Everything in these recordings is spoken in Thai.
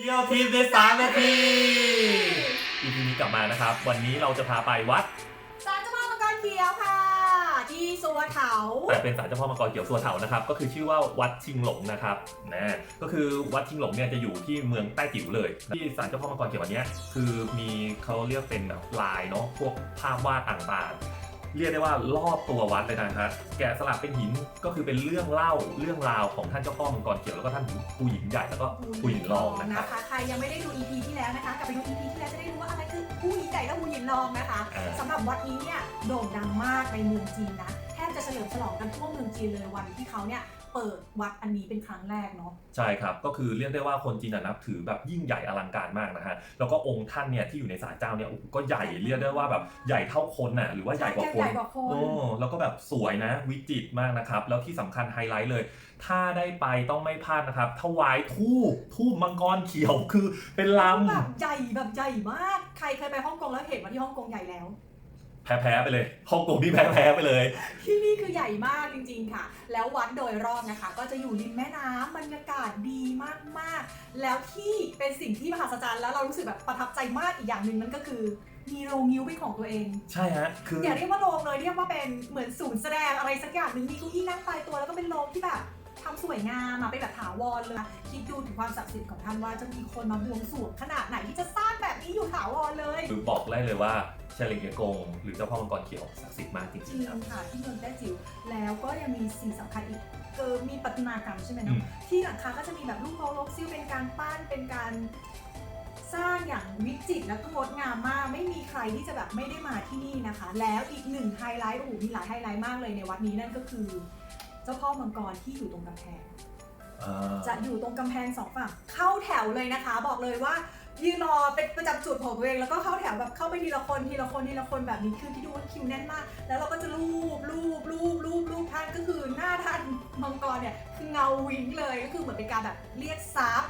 เที่ยวทีมในสามนาที EP นี้กลับมานะครับ วันนี้เราจะพาไปวัดศาลเจ้าพ่อมังกรเขียวค่ะ ที่สัวเถาแต่เป็นศาลเจ้าพ่อมังกรเขียวสัวเถานะครับ ก็คือชื่อว่าวัดชิงหลงนะครับนะก็คือวัดชิงหลงเนี่ยจะอยู่ที่เมืองใต้จิ๋วเลย ที่ศาลเจ้าพ่อมังกรเขียววันเนี้ยคือมีเขาเรียกเป็นแบบลายเนาะพวกภาพวาดต่างๆ เรียกได้ว่ารอบตัววัดเลยนะฮะแกะสลักเป็นหินก็คือเป็นเรื่องเล่าเรื่องราวของท่านเจ้าพ่อมังกรเขียวแล้วก็ท่านผู้หญิงใหญ่แล้วก็ผู้หญิงรองนะครับนะคะใครยังไม่ได้ดู EP ที่แล้วนะคะกลับไปดู EP ที่แล้วจะได้รู้ว่าอะไรคือผู้หญิงใหญ่และผู้หญิงรองนะคะอ่าสำหรับวัดนี้เนี่ยโด่งดังมากในเมืองจีนนะแทบ จะเฉลิมฉลองกันทั่วเมืองจีนเลยวันที่เขาเนี่ยเปิดวัดอันนี้เป็นครั้งแรกเนาะ ใช่ครับ ก็คือเรียกได้ว่าคนจีนนะนับถือแบบยิ่งใหญ่อลังการมากนะฮะ แล้วก็องค์ท่านเนี่ยที่อยู่ในศาลเจ้าเนี่ยโอ้โหก็ใหญ่เรียกได้ว่าแบบใหญ่เท่าคนน่ะหรือว่าใหญ่กว่าคนใหญ่กว่าคนโอ้แล้วก็แบบสวยนะวิจิตรมากนะครับ แล้วที่สำคัญไฮไลท์เลย ถ้าได้ไปต้องไม่พลาดนะครับถวายทูบทูบมังกรเขียวคือเป็นลแบบใหญ่แบบใหญ่มาก ใครเคยไปฮ่องกงแล้วเห็นว่าที่ฮ่องกงใหญ่แล้วำ แพ้ๆไปเลยฮ่องกงที่แพ้ๆไปเลย ที่นี่คือใหญ่มากจริงๆค่ะ แล้ววัดโดยรอบนะคะ ก็จะอยู่ริมแม่น้ำบรรยากาศดีมากๆ แล้วที่เป็นสิ่งที่มหัศจรรย์แล้วเรารู้สึกแบบประทับใจมากอีกอย่างหนึ่งนั่นก็คือมีโรงนิ้วเป็นของตัวเอง ใช่ฮะ คืออย่าเรียกว่าโรงเลยเรียกว่าเป็นเหมือนศูนย์แสดงอะไรสักอย่างหนึ่งมีเก้าอี้นั่งตายตัวแล้วก็เป็นโรงที่แบบทำสวยงามอะเป็นแบบถาวรเลย คิดดูถึงความศักดิ์สิทธิ์ของท่านว่าจะมีคนมาบวงสรวงขนาดไหนที่จะสร้างแบบนี้อยู่ถาวรเลย คือบอกได้เลยว่า เชลิงเกียกง หรือเจ้าพ่อมังกรเขียวศักดิ์สิทธิ์มากจจริริงงๆครับ ค่ะที่เมืองแต้จิ๋วแล้วก็ยังมีสิ่งสำคัญอีกเออมีประติมากรรมใช่ไหมอืเนาะม ที่หลังคาก็จะมีแบบลูกโลกลกซิ่วเป็นการปั้นเป็นการสร้างอย่างวิจิตรแล้วก็งดงามมาก ไม่มีใครที่จะแบบไม่ได้มาที่นี่นะคะ แล้วอีกหนึ่งไฮไลท์โอ้โหมีหลายไฮไลท์มากเลยในวัดนี้นั่นก็คือ เจ้าพ่อมังกรที่อยู่ตรงกำแพง จะอยู่ตรงกำแพงสองฝั่งเข้าแถวเลยนะคะ บอกเลยว่ายืนรอเป็นประจำจุดของตัวเองแล้วก็เข้าแถวแบบเข้าไปทีละคนทีละคนทีละคนแบบนี้คือที่ดูว่าคิวแน่นมาก แล้วเราก็จะรูปรูปรูปรูปรูปท่านก็คือหน้าท่านมังกรเนี่ยคือเงาวิ้งเลยก็คือเหมือนเป็นการแบบเรียกซับ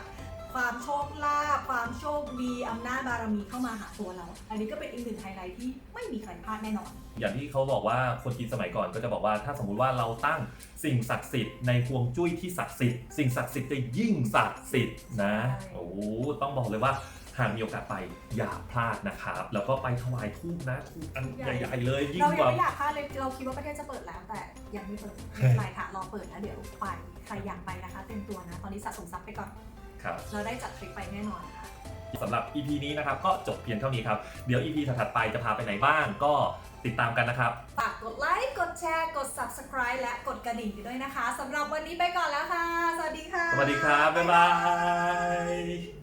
ความโชคลาภความโชคดีอำนาจบารมีเข้ามาหาตัวเรา อันนี้ก็เป็นอีกหนึ่งไฮไลท์ที่ไม่มีใครพลาดแน่นอน อย่างที่เขาบอกว่าคนจีนสมัยก่อนก็จะบอกว่าถ้าสมมุติว่าเราตั้งสิ่งศักดิ์สิทธิ์ในฮวงจุ้ยที่ศักดิ์สิทธิ์สิ่งศักดิ์สิทธิ์จะยิ่งศักดิ์สิทธิ์นะใช่โอ้โหต้องบอกเลยว่าหากมีโอกาสไปอย่าพลาดนะครับ แล้วก็ไปถวายทูบนะทูบอันใหญ่ๆเลยยิ่งเรากยังว่าไม่อยากพลาดเลยเราคิดว่าประเทศจะเปิดแล้วแต่ยังไม่เปิดไม่เป็นไรค่ะรอเปิดแล้วเดี๋ยวไปใครอยากไปนะคะเต็มตัวนะ ตอนนี้สะสมทรัพย์ไปก่อน ครับ เราได้จัดทริปไปแน่นอนค่ะ สำหรับ EP นี้นะครับก็จบเพียงเท่านี้ครับ เดี๋ยว EP ถัดๆไปจะพาไปไหนบ้างก็ติดตามกันนะครับ ฝากกดไลค์ กดแชร์ กด subscribe และกดกระดิ่งกันด้วยนะคะสำหรับวันนี้ไปก่อนแล้วค่ะ สวัสดีค่ะ สวัสดีครับ บ๊ายบาย